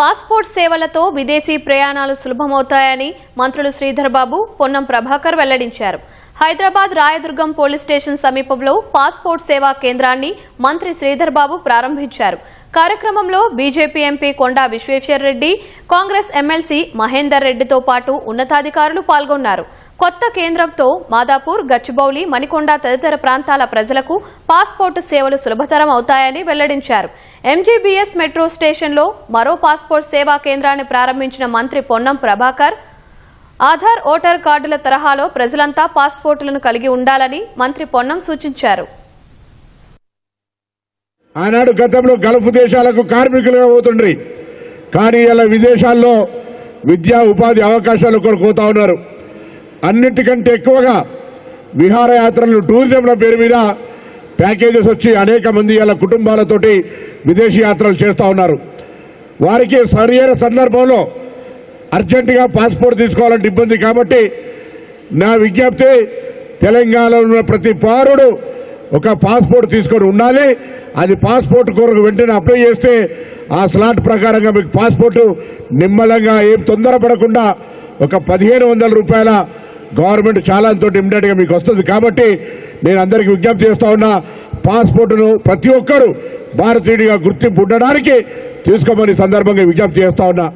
Passport సేవలతో విదేశీ ప్రయాణాలు సులభమవుతాయని మంత్రులు శ్రీధర్ బాబు పొన్నం ప్రభాకర్ వెల్లడించారు. హైదరాబాద్ రాయదుర్గం పోలీస్ స్టేషన్ సమీపంలో పాస్పోర్ట్ సేవా కేంద్రాన్ని మంత్రి శ్రీధర్ బాబు ప్రారంభించారు. కార్యక్రమంలో BJP MP Konda Vishweshwar Reddy Congress MLC Mahender రెడ్డితో పాటు ఉన్నతాధికారులు పాల్గొన్నారు. కొత్త కేంద్రంతో మాదాపూర్ గచ్చిబౌలి మణికొండ తదితర ప్రాంతాల ప్రజలకు పాస్పోర్టు సేవలు సులభతరం అవుతాయని వెల్లడించారు. ఎంజీబీఎస్ మెట్రో స్టేషన్లో మరో పాస్పోర్ట్ సేవా కేంద్రాన్ని ప్రారంభించిన మంత్రి పొన్నం ప్రభాకర్ ఆధార్ ఓటర్ కార్డుల తరహాలో ప్రజలంతా పాస్పోర్టులను కలిగి ఉండాలని మంత్రి పొన్నం సూచించారు. ఆనాడు గతంలో గల్ఫ్ దేశాలకు కార్మికులుగా పోతుండ్రి. కానీ ఇలా విదేశాల్లో విద్యా ఉపాధి అవకాశాలు కొరకు ఉన్నారు. అన్నిటికంటే ఎక్కువగా విహారయాత్రలు టూరిజంల పేరు మీద ప్యాకేజెస్ వచ్చి అనేక మంది ఇలా కుటుంబాలతోటి విదేశీ యాత్రలు చేస్తూ ఉన్నారు. వారికి సరైన సందర్భంలో అర్జెంటుగా పాస్పోర్ట్ తీసుకోవాలంటే ఇబ్బంది కాబట్టి నా విజ్ఞప్తి తెలంగాణలో ఉన్న ప్రతి పౌరుడు ఒక పాస్పోర్ట్ తీసుకొని ఉండాలి. అది పాస్పోర్ట్ కొరకు వెంటనే అప్లై చేస్తే ఆ స్లాట్ ప్రకారంగా మీకు పాస్పోర్టు నిమ్మలంగా ఏం తొందరపడకుండా ఒక పదిహేను వందల రూపాయల గవర్నమెంట్ చాలాంతో ఇమ్మీడియట్గా మీకు వస్తుంది. కాబట్టి నేను అందరికీ విజ్ఞప్తి చేస్తా ఉన్నా పాస్పోర్టును ప్రతి ఒక్కరూ భారతీయుడిగా గుర్తింపు ఉండడానికి తీసుకోమని సందర్భంగా విజ్ఞప్తి చేస్తా ఉన్నా.